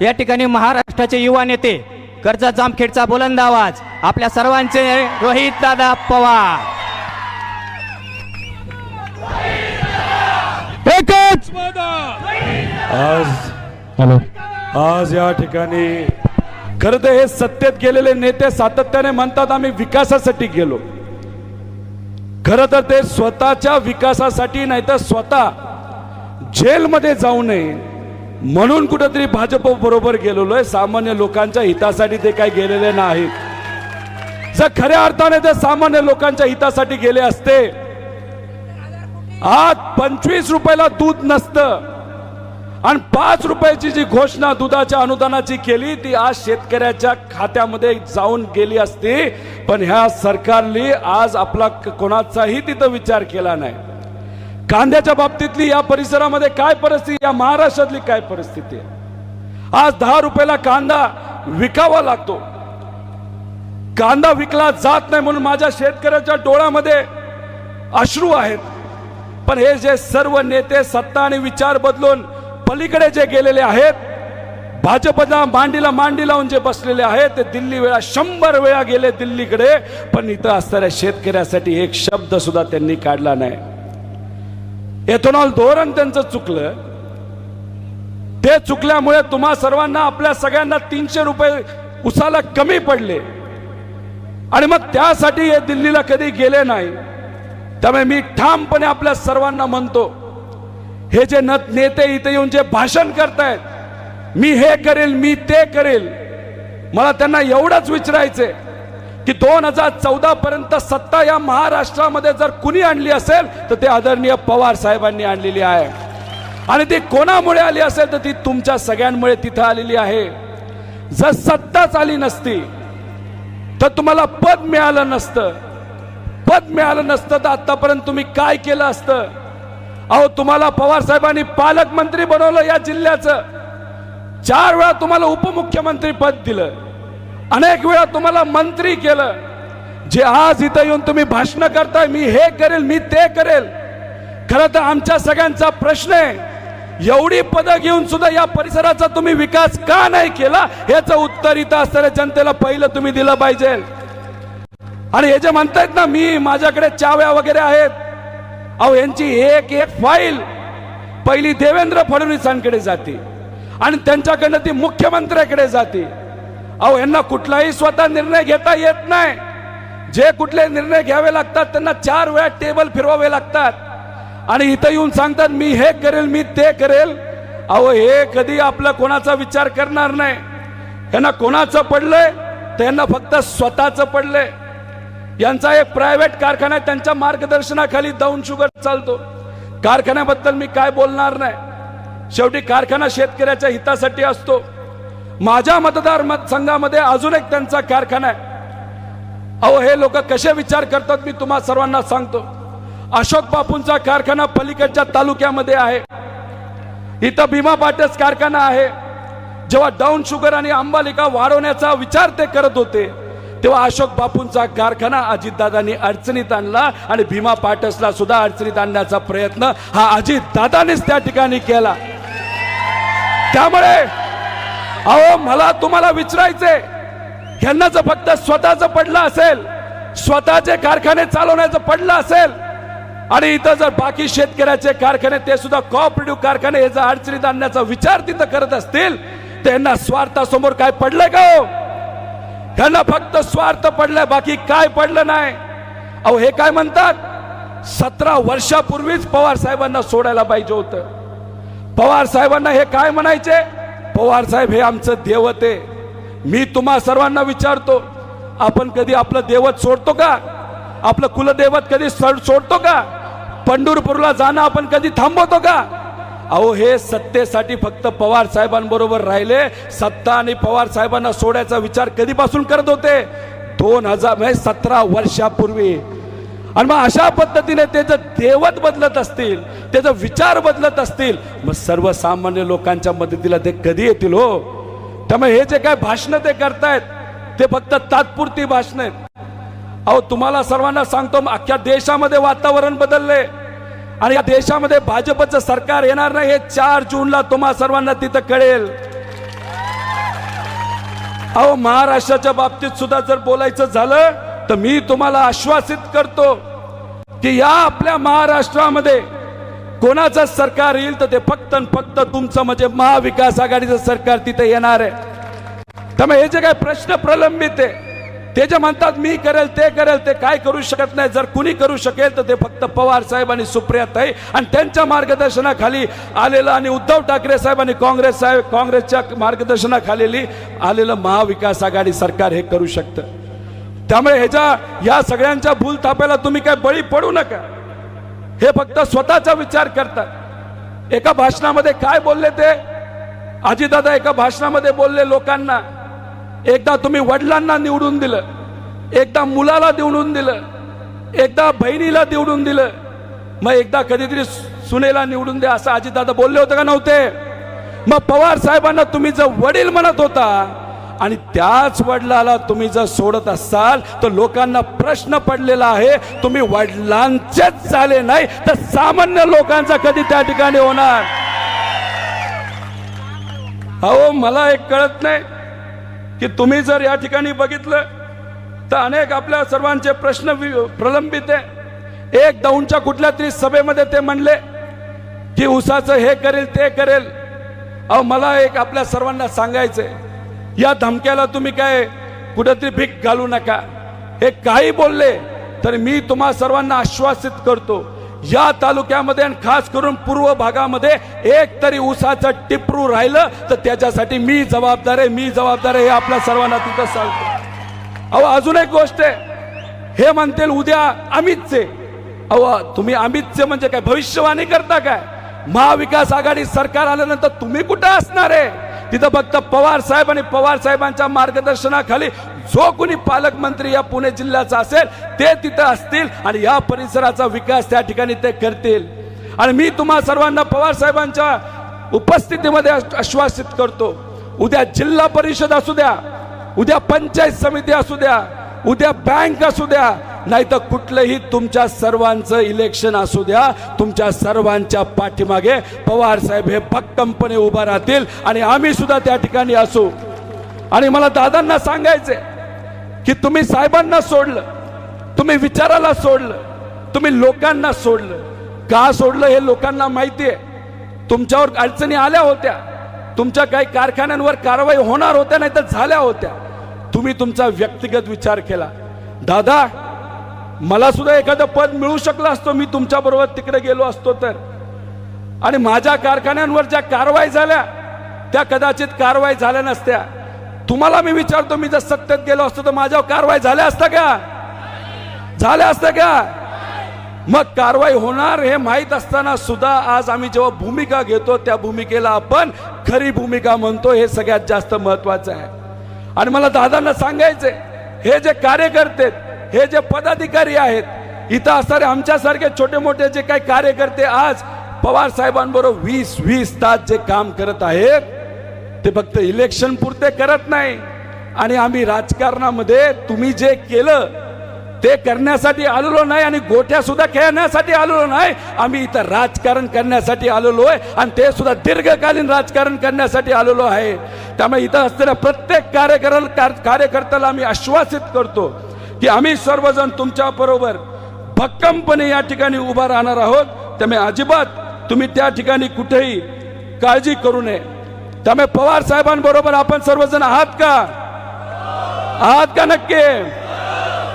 या ठिकाणी महाराष्ट्राचे युवा नेते कर्जत जामखेडचा बुलंद आवाज आपल्या सर्वांचे रोहित दादा पवार. एकच! आज हॅलो. आज या ठिकाणी खरं तर हे सत्तेत गेलेले नेते सातत्याने म्हणतात आम्ही विकासासाठी गेलो. खरं तर ते स्वतःच्या विकासासाठी नाही तर स्वतः जेलमध्ये जाऊ नये. म्हणून कुठंतरी भाजप बरोबर गेलेलो आहे सामान्य लोकांच्या हितासाठी ते काही गेलेले नाहीत. जर खऱ्या अर्थाने ते सामान्य लोकांच्या हितासाठी गेले असते आज पंचवीस रुपयाला दूध नसतं. आणि पाच रुपयाची जी घोषणा दुधाच्या अनुदानाची केली ती आज शेतकऱ्याच्या खात्यामध्ये जाऊन गेली असती. पण ह्या सरकारने आज आपला कोणाचाही तिथं विचार केला नाही. कांद्याच्या बाबतीतली या परिसरामध्ये काय परिस्थिती या महाराष्ट्रातली काय परिस्थिती आहे? आज दहा रुपयाला कांदा विकावा लागतो. कांदा विकला जात नाही म्हणून माझ्या शेतकऱ्याच्या डोळ्यामध्ये अश्रू आहेत. पण हे जे सर्व नेते सत्ता आणि विचार बदलून पलीकडे जे गेलेले आहेत भाजपच्या मांडीला मांडी लावून जे बसलेले आहेत ते दिल्ली वेळा शंभर वेळा गेले दिल्लीकडे पण इथं असणाऱ्या शेतकऱ्यासाठी एक शब्द सुद्धा त्यांनी काढला नाही. एथेनॉल धोरण त्यांचं चुकलं. ते चुकल्यामुळे तुम्हा सर्वांना आपल्या सगळ्यांना तीनशे रुपये उसाला कमी पडले. आणि मग त्यासाठी हे दिल्लीला कधी गेले नाही. त्यामुळे मी ठामपणे आपल्या सर्वांना म्हणतो हे जे न नेते इथे येऊन जे भाषण करतायत मी हे करेल मी ते करेल. मला त्यांना एवढंच विचारायचंय. की दोन हजार चौदा पर्यंत सत्ता या महाराष्ट्रामध्ये जर कुणी आणली असेल तर ते आदरणीय पवार साहेबांनी आणलेली आहे. आणि ती कोणामुळे आली असेल तर ती तुमच्या सगळ्यांमुळे तिथं आलेली आहे. जर सत्ताच आली नसती तर तुम्हाला पद मिळालं नसतं. पद मिळालं नसतं तर आतापर्यंत तुम्ही काय केलं असतं? अहो तुम्हाला पवार साहेबांनी पालकमंत्री बनवलं या जिल्ह्याचं. चार वेळा तुम्हाला उपमुख्यमंत्री पद दिलं. अनेक वेळा तुम्हाला मंत्री केलं जे आज इथं येऊन तुम्ही भाषण करताय मी हे करेल मी ते करेल. खरं तर आमच्या सगळ्यांचा प्रश्न आहे एवढी पदं घेऊन सुद्धा या परिसराचा तुम्ही विकास का नाही केला याचं उत्तर इथं असणाऱ्या जनतेला पहिलं तुम्ही दिलं पाहिजे. आणि हे जे म्हणतायत ना मी माझ्याकडे चाव्या वगैरे आहेत. अहो यांची एक एक फाईल पहिली देवेंद्र फडणवीसांकडे जाते आणि त्यांच्याकडनं ती मुख्यमंत्र्याकडे जाते. अहो यांना कुठलाही स्वतः निर्णय घेता येत नाही. जे कुठले निर्णय घ्यावे लागतात त्यांना चार वेळा टेबल फिरवावे लागतात. आणि इथं येऊन सांगतात मी हे करेल मी ते करेल. अहो हे कधी आपला कोणाचा विचार करणार नाही. यांना कोणाचं पडलंय? तर यांना फक्त स्वतःचं पडलंय. यांचा एक प्रायव्हेट कारखाना आहे त्यांच्या मार्गदर्शनाखाली डाऊन शुगर चालतो. कारखान्याबद्दल मी काय बोलणार नाही. शेवटी कारखाना शेतकऱ्याच्या हितासाठी असतो. माझ्या मतदार मतसंघामध्ये अजून एक त्यांचा कारखाना आहे. अहो हे लोक कसे विचार करतात मी तुम्हा सर्वांना सांगतो. अशोक बापूंचा कारखाना पलीकडच्या तालुक्यामध्ये आहे. इथं भीमा पाटेस कारखाना आहे. जेव्हा डाऊन शुगर आणि अंबालिका वाढवण्याचा विचार ते करत होते तेव्हा अशोक बापूंचा कारखाना अजितदादांनी अडचणीत आणला आणि भीमा पाटसला सुद्धा अडचणीत आणण्याचा प्रयत्न हा अजितदादानेच त्या ठिकाणी केला. त्यामुळे अहो मला तुम्हाला विचारायचंय. ह्यांना जर फक्त स्वतःच पडलं असेल स्वतःचे कारखाने चालवण्याचं पडलं असेल आणि इथं जर बाकी शेतकऱ्याचे कारखाने ते सुद्धा कॉपरेटिव्ह कारखाने हे जर अडचणीत आणण्याचा विचार तिथं करत असतील तर यांना स्वार्थासमोर काय पडलंय का हो? ह्यांना फक्त स्वार्थ पडलाय बाकी काय पडलं नाही. अहो हे काय म्हणतात? सतरा वर्षापूर्वीच पवार साहेबांना सोडायला पाहिजे होतं. पवार साहेबांना हे काय म्हणायचे? पवार साहेब हे आमचं देवत आहे. मी तुम्हा सर्वांना विचारतो आपण कधी आपलं देवत सोडतो का? आपलं कुलदैवत कधी सोडतो का? पंढरपूरला जाणं आपण कधी थांबवतो का? अहो हे सत्तेसाठी फक्त पवार साहेबांबरोबर राहिले. सत्ता आणि पवार साहेबांना सोडायचा विचार कधीपासून करत होते? दोन हजार म्हणजे सतरा वर्षापूर्वी. आणि मग अशा पद्धतीने ते जर देवत बदलत असतील त्याचा विचार बदलत असतील मग सर्वसामान्य लोकांच्या मदतीला ते कधी येतील हो? त्यामुळे हे जे काय भाषण ते करतायत ते फक्त तात्पुरती भाषण आहेत. अहो तुम्हाला सर्वांना सांगतो अख्ख्या देशामध्ये वातावरण बदलले आणि या देशामध्ये भाजपचं सरकार येणार नाही हे चार जूनला तुम्हा सर्वांना तिथं कळेल. अहो महाराष्ट्राच्या बाबतीत सुद्धा जर बोलायचं झालं तर मी तुम्हाला आश्वासित करतो की या आपल्या महाराष्ट्रामध्ये कोणाचं सरकार येईल तर ते फक्त फक्त तुमचं म्हणजे महाविकास आघाडीचं सरकार तिथे येणार आहे. त्यामुळे हे जे काही प्रश्न प्रलंबित आहे ते जे म्हणतात मी करेल ते करेल ते काय करू शकत नाही. जर कुणी करू शकेल तर ते फक्त पवार साहेब आणि सुप्रिया ताई आणि त्यांच्या मार्गदर्शनाखाली आलेलं आणि उद्धव ठाकरे साहेब आणि काँग्रेस साहेब काँग्रेसच्या मार्गदर्शनाखाली आलेलं महाविकास आघाडी सरकार हे करू शकतं. त्यामुळे ह्याच्या या सगळ्यांच्या भूल थापायला तुम्ही काय बळी पडू नका. हे फक्त स्वतःचा विचार करतात. एका भाषणामध्ये काय बोलले ते? आजीदादा एका भाषणामध्ये बोलले लोकांना एकदा तुम्ही वडिलांना निवडून दिलं. एकदा मुलाला निवडून दिलं. एकदा बहिणीला निवडून दिलं. मग एकदा कधीतरी सुनेला निवडून द्या असं आजीदादा बोलले होते का नव्हते? मग पवार साहेबांना तुम्ही जर वडील म्हणत होता आणि त्याच वडिलाला तुम्ही जर सोडत असाल तर लोकांना प्रश्न पडलेला आहे तुम्ही वडिलांचेच झाले नाही तर सामान्य लोकांचा कधी त्या ठिकाणी होणार? अहो मला एक कळत नाही की तुम्ही जर या ठिकाणी बघितलं तर अनेक आपल्या सर्वांचे प्रश्न वि- प्रलंबित आहे. एक दौंडच्या कुठल्या तरी सभेमध्ये ते म्हणले की उसाचं हे करेल ते करेल. अहो मला एक आपल्या सर्वांना सांगायचंय. या धमक्याला तुम्ही काय कुठेतरी भीक घालू नका. हे काही बोलले तर मी तुम्हा सर्वांना आश्वासित करतो या तालुक्यामध्ये आणि खास करून पूर्व भागामध्ये एक तरी उसाचं टिपरू राहिलं तर त्याच्यासाठी मी जबाबदार आहे मी जबाबदार आहे हे आपल्या सर्वांना तिथं सांगतो. अहो अजून एक गोष्ट आहे. हे म्हणतील उद्या अमितचे. अहो तुम्ही अमितचे म्हणजे काय भविष्यवाणी करता काय? महाविकास आघाडी सरकार आल्यानंतर तुम्ही कुठं असणार आहे? तिथं फक्त पवार साहेब आणि पवार साहेबांच्या मार्गदर्शनाखाली जो कोणी पालकमंत्री या पुणे जिल्ह्याचा असेल ते तिथं असतील आणि या परिसराचा विकास त्या ठिकाणी ते करतील. आणि मी तुम्हा सर्वांना पवार साहेबांच्या उपस्थितीमध्ये आश्वासित करतो उद्या जिल्हा परिषद असू द्या उद्या पंचायत समिती असू द्या उद्या बँक असू द्या नाही तर कुठलंही तुमच्या सर्वांचं इलेक्शन असू द्या तुमच्या सर्वांच्या पाठीमागे पवार साहेब हे भक्कमपणे उभा राहतील आणि आम्ही सुद्धा त्या ठिकाणी असू. आणि मला दादांना सांगायचे की तुम्ही साहेबांना सोडलं तुम्ही विचाराला सोडलं तुम्ही लोकांना सोडलं. का सोडलं हे लोकांना माहिती आहे तुमच्यावर अडचणी आल्या होत्या. तुमच्या काही कारखान्यांवर कारवाई होणार होत्या नाही तर झाल्या होत्या. तुम्ही तुमचा व्यक्तिगत विचार केला. दादा मला सुद्धा एखादं पद मिळू शकलं असतो मी तुमच्या बरोबर तिकडे गेलो असतो तर. आणि माझ्या कारखान्यांवर ज्या कारवाई झाल्या त्या कदाचित कारवाई झाल्या नसत्या. तुम्हाला मी विचारतो मी जर सत्तेत गेलो असतो तर माझ्यावर कारवाई झाल्या असत्या का? झाल्या असत्या का? मग कारवाई होणार हे माहीत असताना सुद्धा आज आम्ही जेव्हा भूमिका घेतो त्या भूमिकेला आपण खरी भूमिका म्हणतो हे सगळ्यात जास्त महत्वाचं आहे. आणि मला दादांना सांगायचंय हे जे कार्यकर्ते आहेत, हे जे पदाधिकारी आहेत इथं असणारे आमच्यासारखे छोटे मोठे जे काही कार्यकर्ते आज पवार साहेबांबरोबर वीस वीस तास जे काम करत आहेत ते फक्त इलेक्शन पुरते करत नाही. आणि आम्ही राजकारणामध्ये तुम्ही जे केलं ते करण्यासाठी आलेलो नाही आणि गोट्या सुद्धा खेळण्यासाठी आलेलो नाही. आम्ही इथं राजकारण करण्यासाठी आलेलो आहे आणि ते सुद्धा दीर्घकालीन राजकारण करण्यासाठी आलेलो आहे. त्यामुळे इथं असलेल्या प्रत्येक कार्यकर कार्यकर्त्याला आम्ही आश्वासित करतो की आम्ही सर्वजण तुमच्या बरोबर भक्कमपणे या ठिकाणी उभा राहणार आहोत. त्यामुळे अजिबात तुम्ही त्या ठिकाणी कुठेही काळजी करू नये. त्यामुळे पवार साहेबांबरोबर आपण सर्वजण आहात का? आहात का नक्की?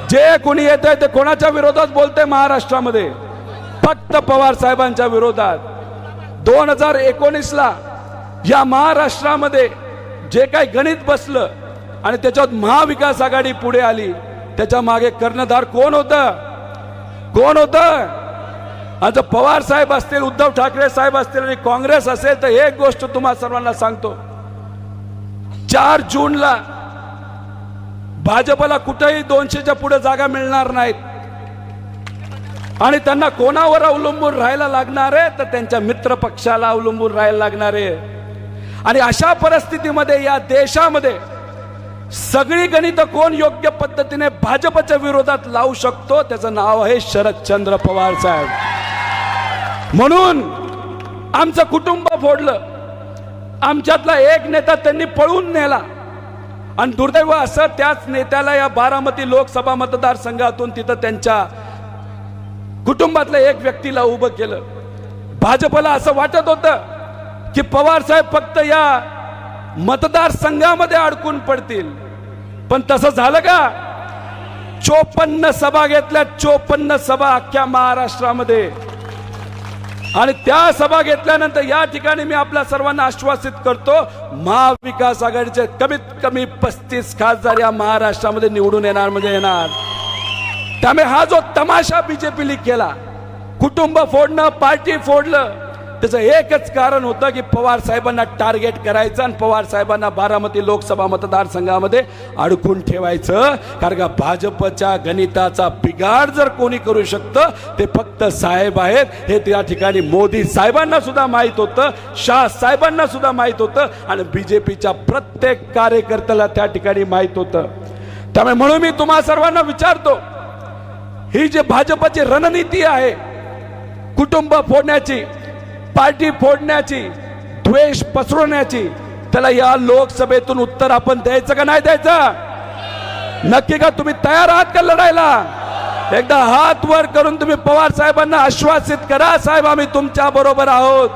जे कोणी येत आहे ते कोणाच्या विरोधात बोलते महाराष्ट्रामध्ये? फक्त पवार साहेबांच्या विरोधात. दोन हजार एकोणीस ला या महाराष्ट्रामध्ये जे काही गणित बसलं आणि त्याच्यात महाविकास आघाडी पुढे आली त्याच्यामागे कर्णधार कोण होतं? कोण होतं? आता पवार साहेब असतील उद्धव ठाकरे साहेब असतील आणि काँग्रेस असेल तर एक गोष्ट तुम्हा सर्वांना सांगतो. चार जूनला भाजपला कुठेही दोनशेच्या पुढे जागा मिळणार नाहीत. आणि त्यांना कोणावर अवलंबून राहायला लागणार आहे? तर त्यांच्या मित्र पक्षाला अवलंबून राहायला लागणार आहे. आणि अशा परिस्थितीमध्ये या देशामध्ये सगळी गणित कोण योग्य पद्धतीने भाजपच्या विरोधात लावू शकतो त्याचं नाव आहे शरदचंद्र पवार साहेब. म्हणून आमचं कुटुंब फोडलं. आमच्यातला एक नेता त्यांनी पळून नेला. आणि दुर्दैव असं त्याच नेत्याला या बारामती लोकसभा मतदारसंघातून तिथं त्यांच्या कुटुंबातल्या एक व्यक्तीला उभं केलं. भाजपला असं वाटत होतं की पवार साहेब फक्त या मतदारसंघामध्ये अडकून पडतील. पण तसं झालं का? चोपन्न सभा घेतल्या चोपन्न सभा अख्ख्या महाराष्ट्रामध्ये. आणि त्या सभा घेतल्यानंतर या ठिकाणी मी आपल्या सर्वांना आश्वासित करतो महाविकास आघाडीचे कमीत कमी पस्तीस खासदार या महाराष्ट्रामध्ये निवडून येणार म्हणजे येणार. त्यामुळे हा जो तमाशा बीजेपीने केला कुटुंब फोडणं पार्टी फोडलं त्याचं एकच कारण होतं की पवार साहेबांना टार्गेट करायचं आणि पवार साहेबांना बारामती लोकसभा मतदारसंघामध्ये अडकून ठेवायचं. कारण का भाजपच्या गणिताचा बिगाड जर कोणी करू शकतं ते फक्त साहेब आहेत. हे त्या ठिकाणी मोदी साहेबांना सुद्धा माहीत होतं शाह साहेबांना सुद्धा माहीत होतं आणि बीजेपीच्या प्रत्येक कार्यकर्त्याला त्या ठिकाणी माहीत होतं. त्यामुळे म्हणून मी तुम्हा सर्वांना विचारतो ही जी भाजपची रणनीती आहे कुटुंब फोडण्याची पार्टी फोडण्याची द्वेष पसरवण्याची त्याला या लोकसभेतून उत्तर आपण द्यायचं का नाही द्यायचं? नक्की का तुम्ही तयार आहात का लढायला? एकदा हात वर करून तुम्ही पवार साहेबांना आश्वासित करा साहेब आम्ही तुमच्या बरोबर आहोत.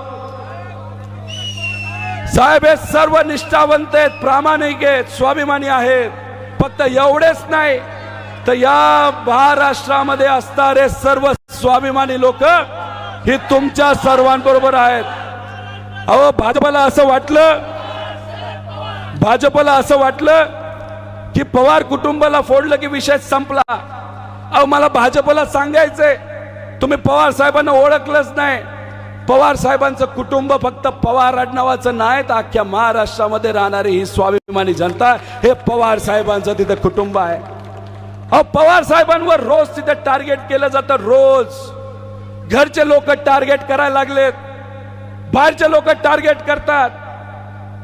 साहेब हे सर्व निष्ठावंत आहेत प्रामाणिक आहेत स्वाभिमानी आहेत. फक्त एवढेच नाही तर या महाराष्ट्रामध्ये असणारे सर्व स्वाभिमानी लोक हे तुमच्या सर्वांबरोबर आहेत. अहो भाजपला असं वाटलं भाजपला असं वाटलं की पवार कुटुंबाला फोडलं की विषय संपला. अहो मला भाजपला सांगायचंय तुम्ही पवार साहेबांना ओळखलंच नाही. पवार साहेबांचं कुटुंब फक्त पवार आडनावाचं नाही तर अख्ख्या महाराष्ट्रामध्ये राहणारी ही स्वाभिमानी जनता हे पवार साहेबांचं तिथं कुटुंब आहे. अहो पवार साहेबांवर रोज तिथे टार्गेट केलं जातं रोज. घरचे लोक टार्गेट करायला लागलेत. बाहेरचे लोक टार्गेट करतात.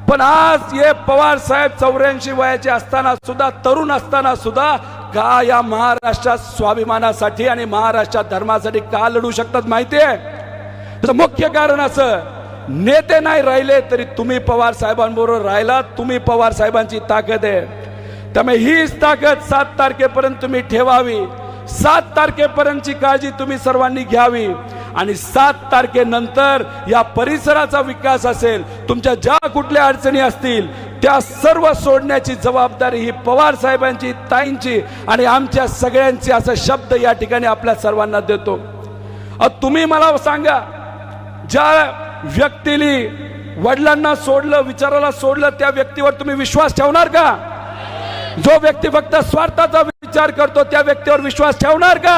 पण आज हे पवार साहेब चौऱ्याऐंशी वयाचे असताना सुद्धा तरुण असताना सुद्धा का या महाराष्ट्रात स्वाभिमानासाठी आणि महाराष्ट्रात धर्मासाठी का लढू शकतात माहितीये त्याचं मुख्य कारण असं नेते नाही राहिले तरी तुम्ही पवार साहेबांबरोबर राहिला तुम्ही पवार साहेबांची ताकद आहे. त्यामुळे हीच ताकद सात तारखेपर्यंत तुम्ही ठेवावी. सात तारखेपर्यंतची काळजी तुम्ही सर्वांनी घ्यावी. आणि सात तारखेनंतर या परिसराचा विकास असेल तुमच्या ज्या कुठल्या अडचणी असतील त्या सर्व सोडण्याची जबाबदारी ही पवार साहेबांची ताईंची आणि आमच्या सगळ्यांची असा शब्द या ठिकाणी आपल्या सर्वांना देतो. तुम्ही मला सांगा ज्या व्यक्तीने वडिलांना सोडलं विचाराला सोडलं त्या व्यक्तीवर तुम्ही विश्वास ठेवणार का? जो व्यक्ती फक्त स्वार्थाचा विचार करतो त्या व्यक्तीवर विश्वास ठेवणार का?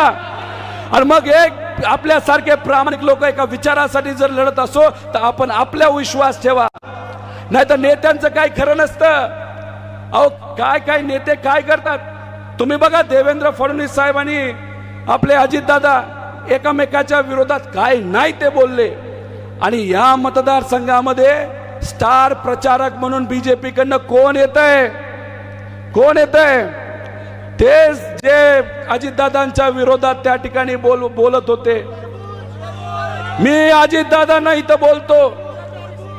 आणि मग एक आपल्यासारखे प्रामाणिक लोक एका विचारासाठी जर लढत असो तर आपण आपल्या विश्वास ठेवा. नाही तर नेत्यांचं काय खरं नसतं. अहो काय काय नेते काय करतात? तुम्ही बघा देवेंद्र फडणवीस साहेबांनी आपले अजितदादा एकामेकाच्या विरोधात काय नाही ते बोलले. आणि या मतदारसंघामध्ये स्टार प्रचारक म्हणून बीजेपी कडनं कोण येत आहे कोण येत आहे तेच जे अजितदादांच्या विरोधात त्या ठिकाणी बोल बोलत होते. मी अजितदादांना इथं बोलतो.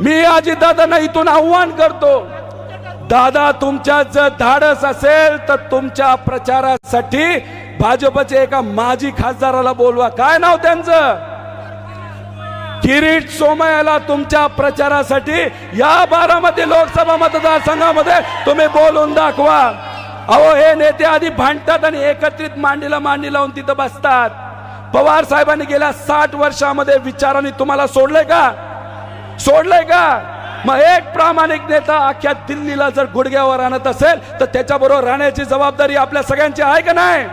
मी अजितदादांना इथून आव्हान करतो. दादा तुमच्या जर धाडस असेल तर तुमच्या प्रचारासाठी भाजपचे एका माजी खासदाराला बोलवा. काय नाव त्यांचं? किरीट सोमयाला तुमच्या प्रचारासाठी या बारामती लोकसभा मतदारसंघामध्ये तुम्ही बोलून दाखवा. अहो हे नेते आधी भांडतात आणि एकत्रित मांडीला मांडी लावून तिथं बसतात. पवार साहेबांनी गेल्या साठ वर्षामध्ये विचाराने तुम्हाला सोडलंय का? सोडलंय का? मग एक प्रामाणिक नेता अख्ख्या दिल्लीला जर गुडघ्यावर आणत असेल तर त्याच्याबरोबर राहण्याची जबाबदारी आपल्या सगळ्यांची आहे का नाही?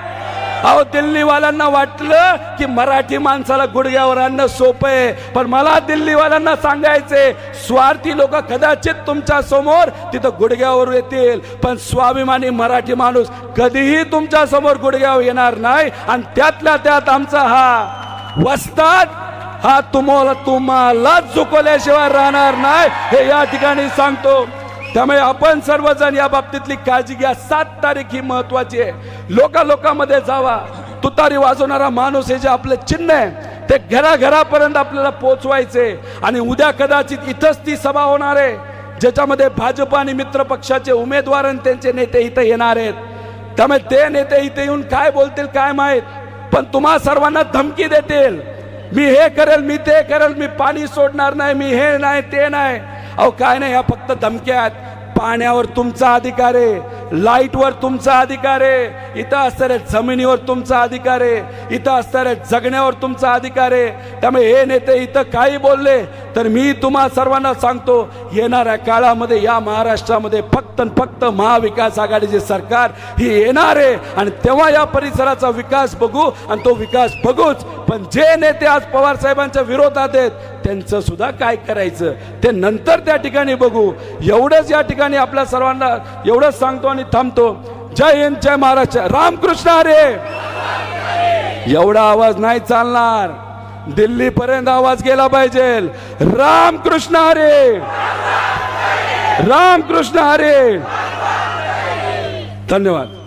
अहो दिल्लीवाल्यांना वाटलं की मराठी माणसाला गुडघ्यावर आणणं सोपं आहे. पण मला दिल्लीवाल्यांना सांगायचे स्वार्थी लोक कदाचित तुमच्यासमोर तिथं गुडघ्यावर येतील. पण स्वाभिमानी मराठी माणूस कधीही तुमच्यासमोर गुडघ्यावर येणार नाही. आणि त्यातल्या त्यात आमचा हा वस्तात हा तुम्हाला तुम्हालाच चुकवल्याशिवाय राहणार नाही. हे या ठिकाणी सांगतो. त्यामुळे आपण सर्वजण या बाबतीतली काळजी घ्या. सात तारीख ही महत्वाची आहे. लोका लोकांमध्ये जावा. तुतारी वाजवणारा माणूस हे जे आपलं चिन्ह आहे ते घराघरापर्यंत आपल्याला पोचवायचे आणि उद्या कदाचित इथंच ती सभा होणार आहे ज्याच्यामध्ये भाजप आणि मित्र पक्षाचे उमेदवार आणि त्यांचे नेते इथं येणार आहेत. त्यामुळे ते नेते इथे येऊन काय बोलतील काय माहीत? पण तुम्हा सर्वांना धमकी देतील. मी हे करेल मी ते करेल मी पाणी सोडणार नाही मी हे नाही ते नाही. अहो काय नाही ह्या फक्त धमक्या आहेत. पाण्यावर तुमचा अधिकार आहे. लाईटवर तुमचा अधिकार आहे. इथं असणाऱ्या जमिनीवर तुमचा अधिकार आहे. इथं असणाऱ्या जगण्यावर तुमचा अधिकार आहे. त्यामुळे हे नेते इथं काही बोलले तर मी तुम्हा सर्वांना सांगतो येणाऱ्या काळामध्ये या महाराष्ट्रामध्ये फक्त फक्त महाविकास आघाडीचे सरकार ही येणार आहे. आणि तेव्हा या परिसराचा विकास बघू आणि तो विकास बघूच. पण जे नेते आज पवार साहेबांच्या विरोधात आहेत त्यांचं सुद्धा काय करायचं? ते नंतर त्या ठिकाणी बघू. एवढंच या ठिकाणी आपल्या सर्वांना एवढंच सांगतो आणि थांबतो. जय हिंद जय महाराष्ट्र. रामकृष्ण हरे. एवढा आवाज नाही चालणार. दिल्ली पर्यंत आवाज गेला पाहिजे. रामकृष्ण हरे. रामकृष्ण हरे. धन्यवाद.